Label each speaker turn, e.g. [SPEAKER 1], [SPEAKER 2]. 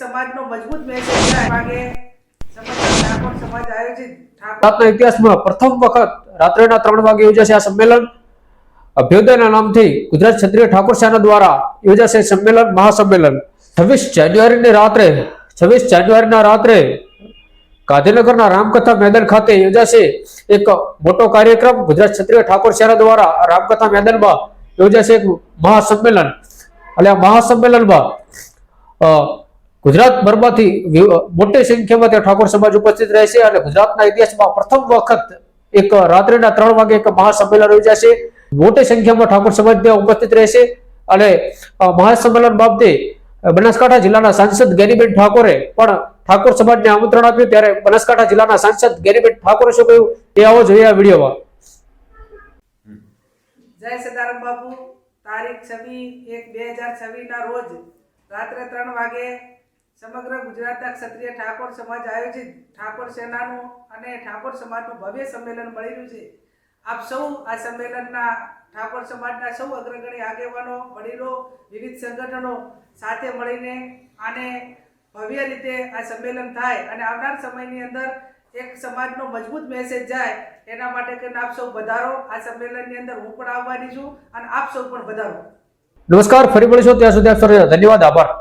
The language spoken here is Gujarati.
[SPEAKER 1] સમાજનો મજબૂત મેસેજ સમાજ આયોજિત
[SPEAKER 2] ઇતિહાસમાં પ્રથમ વખત રાત્રેના ત્રણ વાગે યોજાશે આ સંમેલન. અભ્યુદયના નામથી ગુજરાત ક્ષત્રિય ઠાકોર સેના દ્વારા યોજાશે સંમેલન, મહાસંમેલન. છવ્વીસ જાન્યુઆરીની રાત્રે, છવ્વીસ જાન્યુઆરીના રાત્રે ગાંધીનગરના રામકથા મેદાન ખાતે યોજાશે એક મોટો કાર્યક્રમ. ગુજરાત ક્ષત્રિય ઠાકોર સેના દ્વારા રામકથા મેદાનમાં યોજાશે એક મહાસંમેલન. એટલે આ મહાસંમેલનમાં અ, ગુજરાત ભરમાંથી વિ- મોટી સંખ્યામાં ત્યાં ઠાકોર સમાજ ઉપસ્થિત રહેશે અને ગુજરાતના ઇતિહાસમાં પ્રથમ વખત એક રાત્રિના ત્રણ વાગે એક મહાસંમેલન યોજાશે મોટી સંખ્યામાં ઠાકોર સમાજ ત્યાં ઉપસ્થિત રહેશે અને મહાસંમેલન બાબતે બનાસકાંઠા જિલ્લાના સાંસદ ગેરીબેન ઠાકોરે પણ ઠાકોર સમાજને આમંત્રણ આપ્યું ત્યારે બનાસકાંઠા જિલ્લાના સાંસદ ગેરીબેન ઠાકોરે શું કહ્યું તે આવો જોઈએ આ વિડીયોમાં.
[SPEAKER 1] જય સદારામ બાપુ. તારીખ છવ્વીસ એક બે હજાર છવ્વીસના રોજ રાત્રે ત્રણ વાગે સમગ્ર ગુજરાતના ક્ષત્રિય ઠાકોર સમાજ આયોજિત ઠાકોર સેનાનું અને ઠાકોર સમાજનું ભવ્ય સંમેલન મળી રહ્યું છે. આપ સૌ આ સંમેલનના ઠાકોર સમાજના સૌ અગ્રગણી આગેવાનો, વડીલો, વિવિધ સંગઠનો સાથે મળીને આને ભવ્ય રીતે આ સંમેલન થાય અને આવનાર સમયની અંદર એક સમાજનો મજબૂત મેસેજ જાય એના માટે કરીને આપ સૌ વધારો આ સંમેલનની અંદર હું પણ આવવાની છું અને આપ સૌ પણ વધારો.
[SPEAKER 2] નમસ્કાર, ફરી મળીશું ત્યાં સુધી આપ સૌને ધન્યવાદ, આભાર.